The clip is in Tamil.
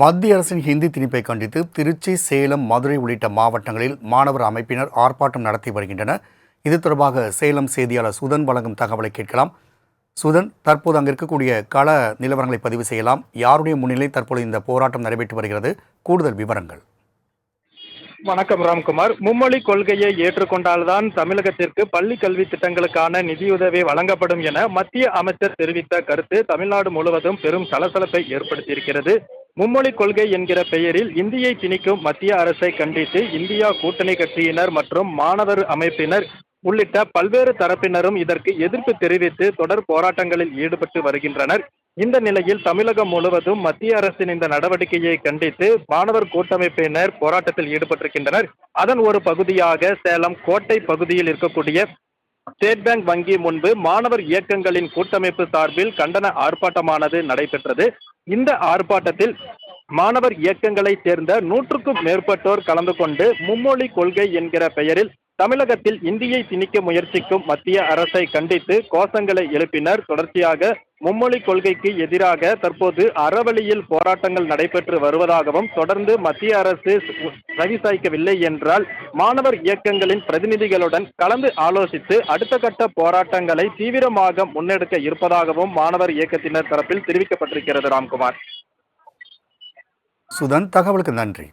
மத்திய அரசின் ஹிந்தி திணிப்பை கண்டித்து திருச்சி சேலம் மதுரை உள்ளிட்ட மாவட்டங்களில் மாணவர் அமைப்பினர் ஆர்ப்பாட்டம் நடத்தி வருகின்றனர். இது தொடர்பாக சேலம் செய்தியாளர் சுதன் வழங்கும் தகவலை கேட்கலாம். சுதன் தற்போது அங்கு இருக்கக்கூடிய கள நிலவரங்களை பதிவு செய்யலாம். யாருடைய முன்னிலை தற்போது இந்த போராட்டம் நடைபெற்று வருகிறது? கூடுதல் விவரங்கள். வணக்கம் ராம்குமார். மும்மொழி கொள்கையை ஏற்றுக்கொண்டால்தான் தமிழகத்திற்கு பள்ளி கல்வி திட்டங்களுக்கான நிதியுதவி வழங்கப்படும் என மத்திய அமைச்சர் தெரிவித்த கருத்து தமிழ்நாடு முழுவதும் பெரும் சலசலப்பை ஏற்படுத்தியிருக்கிறது. மும்மொழி கொள்கை என்கிற பெயரில் இந்தியை திணிக்கும் மத்திய அரசை கண்டித்து இந்தியா கூட்டணி கட்சியினர் மற்றும் மாணவர் அமைப்பினர் உள்ளிட்ட பல்வேறு தரப்பினரும் இதற்கு எதிர்ப்பு தெரிவித்து தொடர் போராட்டங்களில் ஈடுபட்டு வருகின்றனர். இந்த நிலையில் தமிழகம் முழுவதும் மத்திய அரசின் இந்த நடவடிக்கையை கண்டித்து மாணவர் கூட்டமைப்பினர் போராட்டத்தில் ஈடுபட்டிருக்கின்றனர். அதன் ஒரு பகுதியாக சேலம் கோட்டை பகுதியில் இருக்கக்கூடிய ஸ்டேட் பேங்க் வங்கி முன்பு மாணவர் இயக்கங்களின் கூட்டமைப்பு சார்பில் கண்டன ஆர்ப்பாட்டமானது நடைபெற்றது. இந்த ஆர்ப்பாட்டத்தில் மாணவர் இயக்கங்களைச் சேர்ந்த நூற்றுக்கும் மேற்பட்டோர் கலந்து கொண்டு மும்மொழி கொள்கை என்கிற பெயரில் தமிழகத்தில் இந்தியை திணிக்க முயற்சிக்கும் மத்திய அரசை கண்டித்து கோஷங்களை எழுப்பினர். தொடர்ச்சியாக மும்மொழி கொள்கைக்கு எதிராக தற்போது அறவழியில் போராட்டங்கள் நடைபெற்று வருவதாகவும் தொடர்ந்து மத்திய அரசு சகிசாய்க்கவில்லை என்றால் மாணவர் இயக்கங்களின் பிரதிநிதிகளுடன் கலந்து ஆலோசித்து அடுத்த கட்ட போராட்டங்களை தீவிரமாக முன்னெடுக்க இருப்பதாகவும் மாணவர் இயக்கத்தினர் தரப்பில் தெரிவிக்கப்பட்டிருக்கிறது ராம்குமார். சுதன் தகவலுக்கு நன்றி.